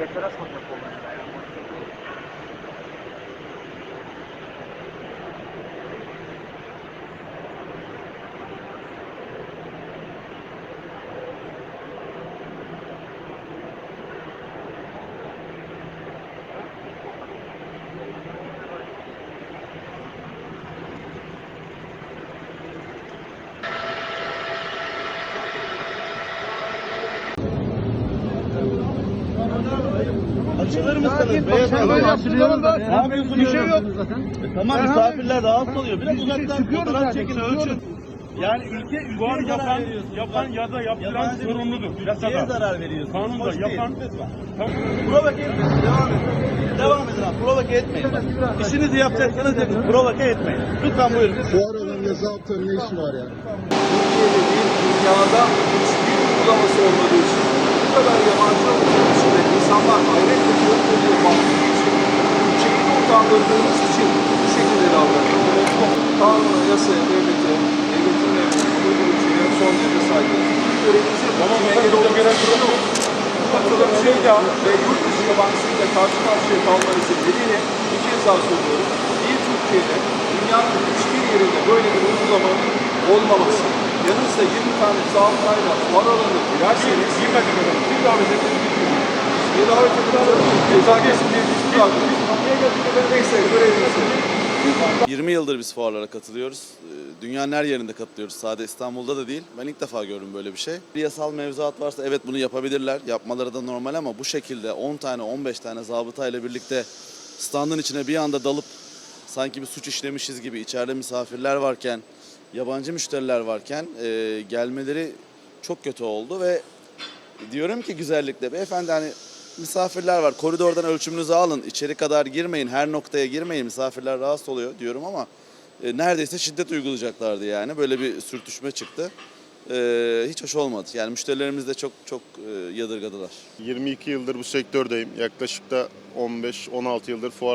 i això no es açılır mısınız? Beyefendi açılıyorum da. Ne yapıyorsunuz? Bir şey yok. Tamam misafirler rahatsız oluyor. Biraz uzaktan fotoğraf çekin ölçün. Yani ülke Bu ülkeye yapan, yapan ya da yaptıran sorumludur. ülkeye Yasada. zarar veriyorsunuz. Kanunda Hoş yapan-. Provoke etmeyin. Devam edin. Devam edin abi. Provoke etmeyin. Bak. İşinizi yapacaksanız yapın. Provoke etmeyin. Lütfen buyurun. Fuar alanında zaptın ne işi var ya? Türkiye'de değil, dünyada hiçbir uygulaması olmadığı için bu kadar yabancı olduğu için insanlar hayret ve korktuğu baktığı için utandırdığımız için bu şekilde davranıyoruz. Kanuna, yasaya, devlete, devletin ve kuruluşuna son derece. Bizim görevimizi yapmamız engel olacak bir durum yok. Bu katılımcıyla ve yurt dışı yabancısıyla karşı karşıya kalmanızın nedeni bir kez daha söylüyorum. Bir Türkiye'de dünyanın hiçbir yerinde böyle bir uygulamanın olmaması. Yanınızda 20 tane zabıtayla fuar alanına girerseniz Girmedik efendim. Kim davet etti? bir davet edilir. Ceza kesin bir hiçbir davet görevinizi. 20 yıldır biz fuarlara katılıyoruz. Ee, Dünyanın her yerinde katılıyoruz. Sadece İstanbul'da da değil. Ben ilk defa gördüm böyle bir şey. Bir yasal mevzuat varsa evet bunu yapabilirler. Yapmaları da normal ama bu şekilde 10 tane 15 tane zabıtayla birlikte standın içine bir anda dalıp sanki bir suç işlemişiz gibi içeride misafirler varken, yabancı müşteriler varken e, gelmeleri çok kötü oldu ve diyorum ki güzellikle beyefendi hani misafirler var koridordan ölçümünüzü alın içeri kadar girmeyin her noktaya girmeyin misafirler rahatsız oluyor diyorum ama e, neredeyse şiddet uygulayacaklardı yani böyle bir sürtüşme çıktı. E, hiç hoş olmadı yani müşterilerimiz de çok çok e, yadırgadılar. 22 yıldır bu sektördeyim. Yaklaşık da 15-16 yıldır fuarlar